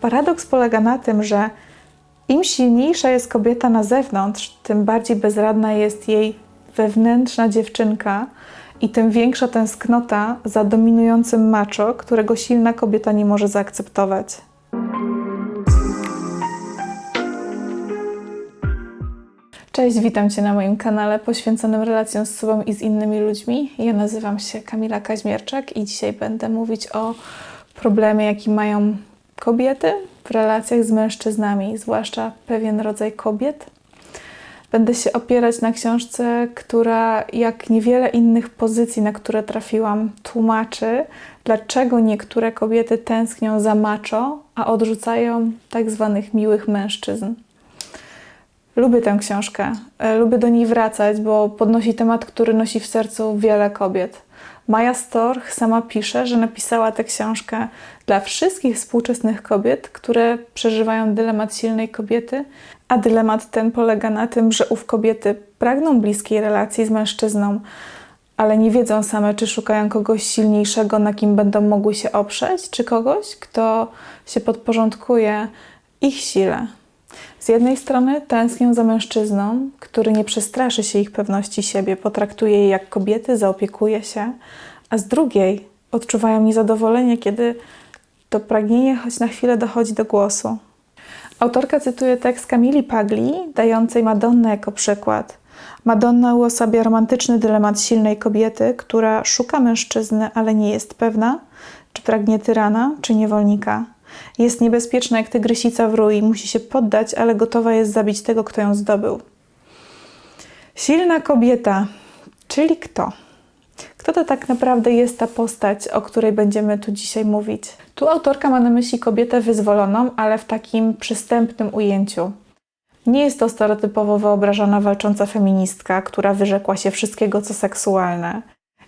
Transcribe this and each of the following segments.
Paradoks polega na tym, że im silniejsza jest kobieta na zewnątrz, tym bardziej bezradna jest jej wewnętrzna dziewczynka i tym większa tęsknota za dominującym macho, którego silna kobieta nie może zaakceptować. Cześć, witam Cię na moim kanale poświęconym relacjom z sobą i z innymi ludźmi. Ja nazywam się Kamila Kaźmierczak i dzisiaj będę mówić o problemie, jaki mają kobiety w relacjach z mężczyznami, zwłaszcza pewien rodzaj kobiet. Będę się opierać na książce, która, jak niewiele innych pozycji, na które trafiłam, tłumaczy, dlaczego niektóre kobiety tęsknią za macho, a odrzucają tak zwanych miłych mężczyzn. Lubię tę książkę, e, lubię do niej wracać, bo podnosi temat, który nosi w sercu wiele kobiet. Maja Storch sama pisze, że napisała tę książkę dla wszystkich współczesnych kobiet, które przeżywają dylemat silnej kobiety, a dylemat ten polega na tym, że ów kobiety pragną bliskiej relacji z mężczyzną, ale nie wiedzą same, czy szukają kogoś silniejszego, na kim będą mogły się oprzeć, czy kogoś, kto się podporządkuje ich sile. Z jednej strony tęsknią za mężczyzną, który nie przestraszy się ich pewności siebie, potraktuje je jak kobiety, zaopiekuje się, a z drugiej odczuwają niezadowolenie, kiedy to pragnienie choć na chwilę dochodzi do głosu. Autorka cytuje tekst Kamili Pagli, dającej Madonnę jako przykład. Madonna uosabia romantyczny dylemat silnej kobiety, która szuka mężczyzny, ale nie jest pewna, czy pragnie tyrana, czy niewolnika. Jest niebezpieczna jak tygrysica w rui, musi się poddać, ale gotowa jest zabić tego, kto ją zdobył. Silna kobieta, czyli kto? Kto to tak naprawdę jest ta postać, o której będziemy tu dzisiaj mówić? Tu autorka ma na myśli kobietę wyzwoloną, ale w takim przystępnym ujęciu. Nie jest to stereotypowo wyobrażona walcząca feministka, która wyrzekła się wszystkiego, co seksualne.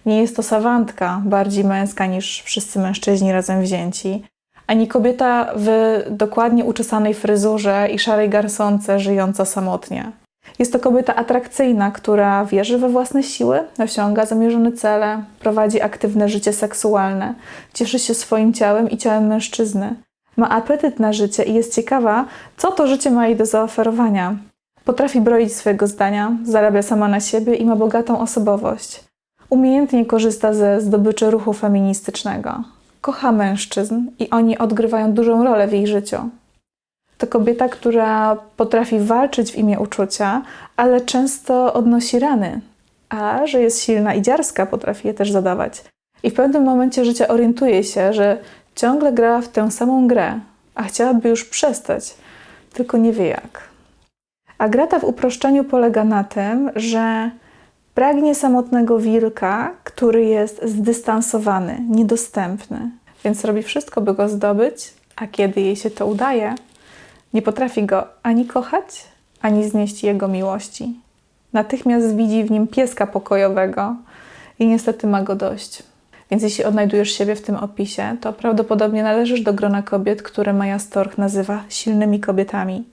Nie jest to sawantka, bardziej męska niż wszyscy mężczyźni razem wzięci ani kobieta w dokładnie uczesanej fryzurze i szarej garsonce żyjąca samotnie. Jest to kobieta atrakcyjna, która wierzy we własne siły, osiąga zamierzone cele, prowadzi aktywne życie seksualne, cieszy się swoim ciałem i ciałem mężczyzny. Ma apetyt na życie i jest ciekawa, co to życie ma jej do zaoferowania. Potrafi broić swojego zdania, zarabia sama na siebie i ma bogatą osobowość. Umiejętnie korzysta ze zdobyczy ruchu feministycznego kocha mężczyzn i oni odgrywają dużą rolę w jej życiu. To kobieta, która potrafi walczyć w imię uczucia, ale często odnosi rany, a że jest silna i dziarska, potrafi je też zadawać. I w pewnym momencie życia orientuje się, że ciągle gra w tę samą grę, a chciałaby już przestać, tylko nie wie jak. A grata w uproszczeniu polega na tym, że Pragnie samotnego wilka, który jest zdystansowany, niedostępny, więc robi wszystko, by go zdobyć, a kiedy jej się to udaje, nie potrafi go ani kochać, ani znieść jego miłości. Natychmiast widzi w nim pieska pokojowego i niestety ma go dość. Więc jeśli odnajdujesz siebie w tym opisie, to prawdopodobnie należysz do grona kobiet, które Maja Storch nazywa silnymi kobietami.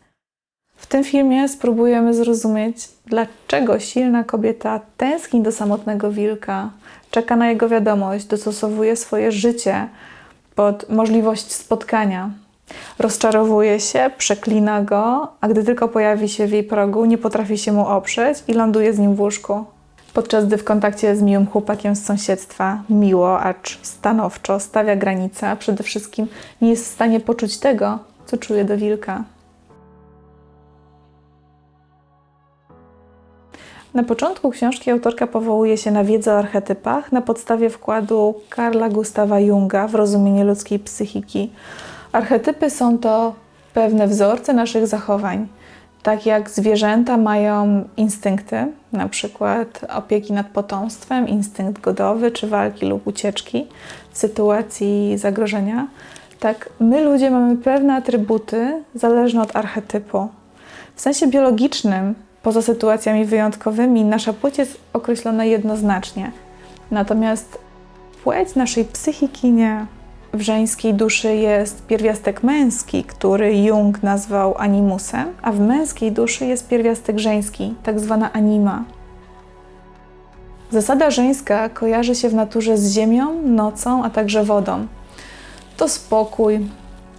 W tym filmie spróbujemy zrozumieć, dlaczego silna kobieta tęskni do samotnego wilka, czeka na jego wiadomość, dostosowuje swoje życie pod możliwość spotkania. Rozczarowuje się, przeklina go, a gdy tylko pojawi się w jej progu, nie potrafi się mu oprzeć i ląduje z nim w łóżku. Podczas gdy w kontakcie z miłym chłopakiem z sąsiedztwa miło, acz stanowczo stawia granice, a przede wszystkim nie jest w stanie poczuć tego, co czuje do wilka. Na początku książki autorka powołuje się na wiedzę o archetypach na podstawie wkładu Karla Gustawa Junga w rozumienie ludzkiej psychiki. Archetypy są to pewne wzorce naszych zachowań. Tak jak zwierzęta mają instynkty, na przykład opieki nad potomstwem, instynkt godowy czy walki lub ucieczki w sytuacji zagrożenia, tak my ludzie mamy pewne atrybuty zależne od archetypu. W sensie biologicznym Poza sytuacjami wyjątkowymi, nasza płeć jest określona jednoznacznie. Natomiast płeć naszej psychiki nie. W żeńskiej duszy jest pierwiastek męski, który Jung nazwał animusem, a w męskiej duszy jest pierwiastek żeński, tak zwana anima. Zasada żeńska kojarzy się w naturze z ziemią, nocą, a także wodą. To spokój,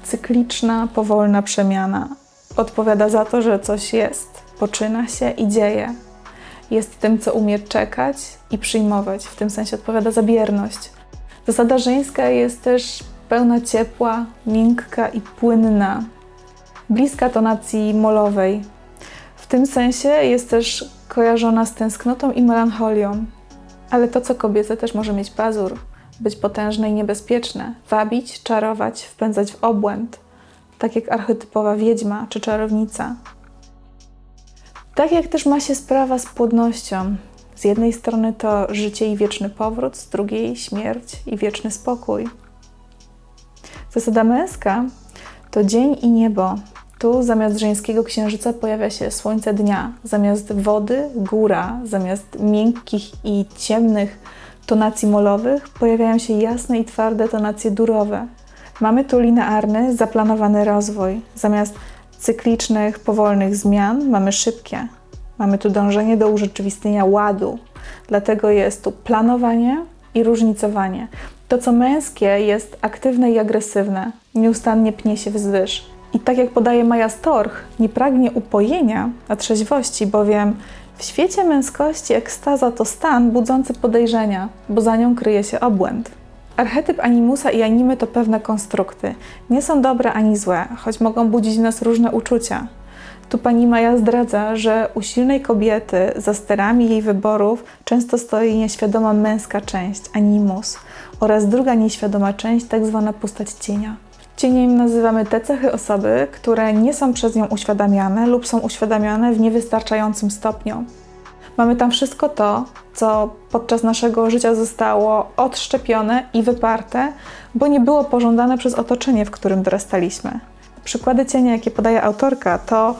cykliczna, powolna przemiana. Odpowiada za to, że coś jest, poczyna się i dzieje. Jest tym, co umie czekać i przyjmować. W tym sensie odpowiada za bierność. Zasada żeńska jest też pełna ciepła, miękka i płynna, bliska tonacji molowej. W tym sensie jest też kojarzona z tęsknotą i melancholią. Ale to, co kobiece, też może mieć pazur, być potężne i niebezpieczne, wabić, czarować, wpędzać w obłęd, tak jak archetypowa wiedźma czy czarownica. Tak jak też ma się sprawa z płodnością. Z jednej strony to życie i wieczny powrót, z drugiej śmierć i wieczny spokój. Zasada męska to dzień i niebo. Tu zamiast żeńskiego księżyca pojawia się słońce dnia, zamiast wody góra, zamiast miękkich i ciemnych tonacji molowych pojawiają się jasne i twarde tonacje durowe. Mamy tu linearny, zaplanowany rozwój. Zamiast cyklicznych, powolnych zmian mamy szybkie. Mamy tu dążenie do urzeczywistnienia ładu. Dlatego jest tu planowanie i różnicowanie. To, co męskie, jest aktywne i agresywne, nieustannie pnie się wzwyż. I tak jak podaje Maja Storch, nie pragnie upojenia, a trzeźwości, bowiem w świecie męskości ekstaza to stan budzący podejrzenia, bo za nią kryje się obłęd. Archetyp animusa i animy to pewne konstrukty. Nie są dobre ani złe, choć mogą budzić w nas różne uczucia. Tu pani Maja zdradza, że u silnej kobiety za sterami jej wyborów często stoi nieświadoma męska część, animus, oraz druga nieświadoma część, tak zwana postać cienia. Cieniem nazywamy te cechy osoby, które nie są przez nią uświadamiane lub są uświadamiane w niewystarczającym stopniu. Mamy tam wszystko to, co podczas naszego życia zostało odszczepione i wyparte, bo nie było pożądane przez otoczenie, w którym dorastaliśmy. Przykłady cienia, jakie podaje autorka, to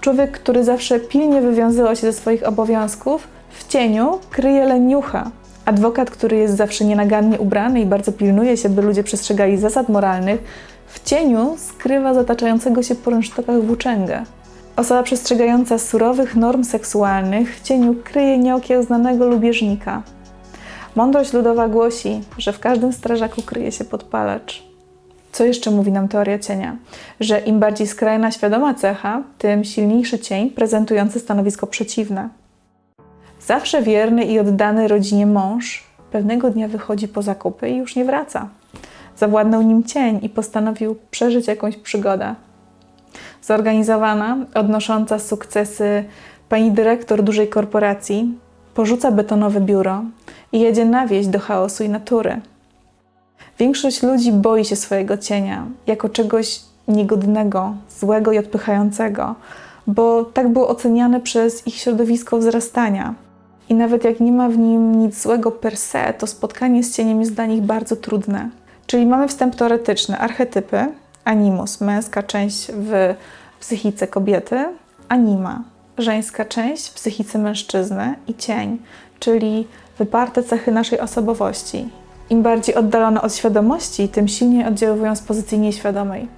człowiek, który zawsze pilnie wywiązywał się ze swoich obowiązków, w cieniu kryje leniucha. Adwokat, który jest zawsze nienagannie ubrany i bardzo pilnuje się, by ludzie przestrzegali zasad moralnych, w cieniu skrywa zataczającego się po rynsztokach włóczęgę. Osoba przestrzegająca surowych norm seksualnych w cieniu kryje nieokiełznanego lubieżnika. Mądrość ludowa głosi, że w każdym strażaku kryje się podpalacz. Co jeszcze mówi nam teoria cienia? Że im bardziej skrajna świadoma cecha, tym silniejszy cień prezentujący stanowisko przeciwne. Zawsze wierny i oddany rodzinie mąż pewnego dnia wychodzi po zakupy i już nie wraca. Zawładnął nim cień i postanowił przeżyć jakąś przygodę. Zorganizowana, odnosząca sukcesy pani dyrektor dużej korporacji porzuca betonowe biuro i jedzie na wieś do chaosu i natury. Większość ludzi boi się swojego cienia jako czegoś niegodnego, złego i odpychającego, bo tak było oceniane przez ich środowisko wzrastania. I nawet jak nie ma w nim nic złego per se, to spotkanie z cieniem jest dla nich bardzo trudne. Czyli mamy wstęp teoretyczny, archetypy, animus, męska część w psychice kobiety, anima, żeńska część w psychice mężczyzny i cień, czyli wyparte cechy naszej osobowości. Im bardziej oddalone od świadomości, tym silniej oddziałują z pozycji nieświadomej.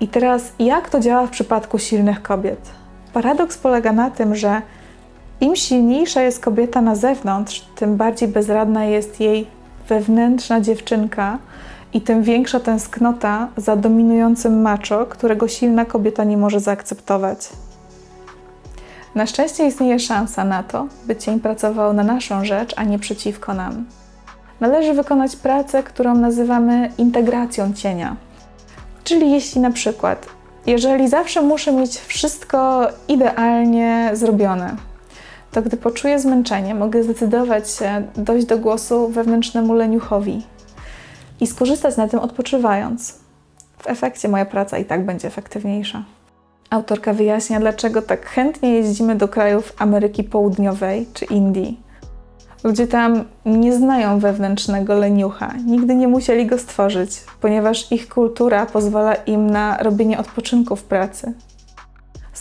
I teraz, jak to działa w przypadku silnych kobiet? Paradoks polega na tym, że im silniejsza jest kobieta na zewnątrz, tym bardziej bezradna jest jej wewnętrzna dziewczynka i tym większa tęsknota za dominującym macho, którego silna kobieta nie może zaakceptować. Na szczęście istnieje szansa na to, by cień pracował na naszą rzecz, a nie przeciwko nam. Należy wykonać pracę, którą nazywamy integracją cienia. Czyli jeśli na przykład, jeżeli zawsze muszę mieć wszystko idealnie zrobione, to gdy poczuję zmęczenie, mogę zdecydować się dojść do głosu wewnętrznemu leniuchowi i skorzystać na tym odpoczywając. W efekcie moja praca i tak będzie efektywniejsza. Autorka wyjaśnia, dlaczego tak chętnie jeździmy do krajów Ameryki Południowej czy Indii. Ludzie tam nie znają wewnętrznego leniucha, nigdy nie musieli go stworzyć, ponieważ ich kultura pozwala im na robienie odpoczynku w pracy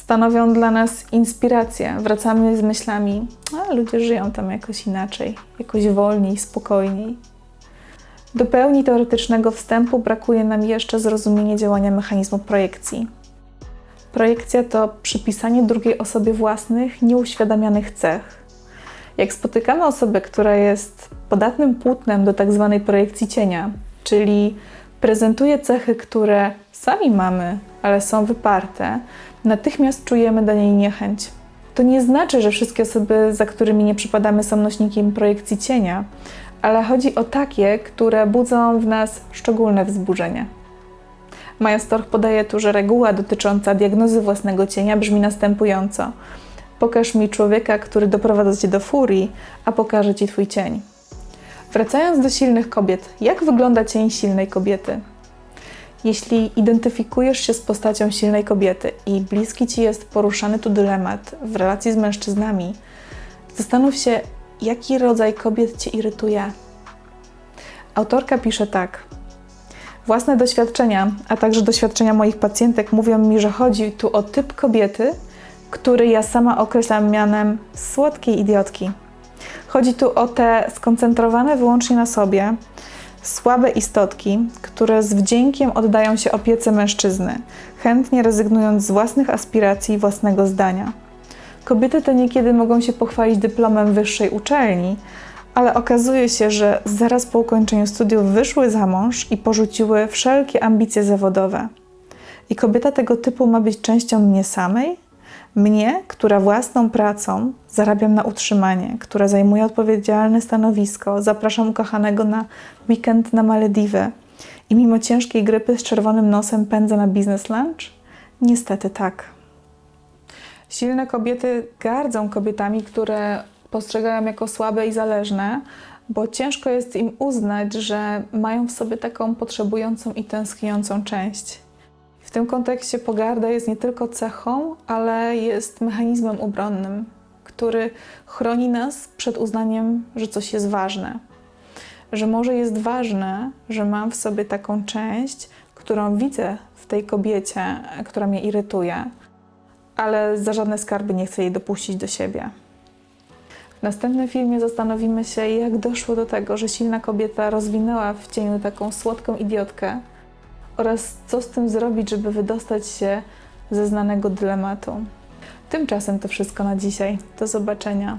stanowią dla nas inspirację. Wracamy z myślami, a ludzie żyją tam jakoś inaczej, jakoś wolniej, spokojniej. Do pełni teoretycznego wstępu brakuje nam jeszcze zrozumienie działania mechanizmu projekcji. Projekcja to przypisanie drugiej osobie własnych, nieuświadamianych cech. Jak spotykamy osobę, która jest podatnym płótnem do tak zwanej projekcji cienia, czyli prezentuje cechy, które sami mamy, ale są wyparte, natychmiast czujemy do niej niechęć. To nie znaczy, że wszystkie osoby, za którymi nie przypadamy, są nośnikiem projekcji cienia, ale chodzi o takie, które budzą w nas szczególne wzburzenie. Maja Storch podaje tu, że reguła dotycząca diagnozy własnego cienia brzmi następująco: Pokaż mi człowieka, który doprowadza cię do furii, a pokażę ci twój cień. Wracając do silnych kobiet, jak wygląda cień silnej kobiety? Jeśli identyfikujesz się z postacią silnej kobiety i bliski ci jest poruszany tu dylemat w relacji z mężczyznami, zastanów się, jaki rodzaj kobiet cię irytuje. Autorka pisze tak. Własne doświadczenia, a także doświadczenia moich pacjentek mówią mi, że chodzi tu o typ kobiety, który ja sama określam mianem słodkiej idiotki. Chodzi tu o te skoncentrowane wyłącznie na sobie, słabe istotki, które z wdziękiem oddają się opiece mężczyzny, chętnie rezygnując z własnych aspiracji i własnego zdania. Kobiety te niekiedy mogą się pochwalić dyplomem wyższej uczelni, ale okazuje się, że zaraz po ukończeniu studiów wyszły za mąż i porzuciły wszelkie ambicje zawodowe. I kobieta tego typu ma być częścią mnie samej? Mnie, która własną pracą zarabiam na utrzymanie, która zajmuje odpowiedzialne stanowisko, zapraszam ukochanego na weekend na Malediwy i mimo ciężkiej grypy z czerwonym nosem pędzę na biznes lunch? Niestety tak. Silne kobiety gardzą kobietami, które postrzegają jako słabe i zależne, bo ciężko jest im uznać, że mają w sobie taką potrzebującą i tęskniącą część. W tym kontekście pogarda jest nie tylko cechą, ale jest mechanizmem obronnym, który chroni nas przed uznaniem, że coś jest ważne. Że może jest ważne, że mam w sobie taką część, którą widzę w tej kobiecie, która mnie irytuje, ale za żadne skarby nie chcę jej dopuścić do siebie. W następnym filmie zastanowimy się, jak doszło do tego, że silna kobieta rozwinęła w cieniu taką słodką idiotkę oraz co z tym zrobić, żeby wydostać się ze znanego dylematu. Tymczasem to wszystko na dzisiaj. Do zobaczenia.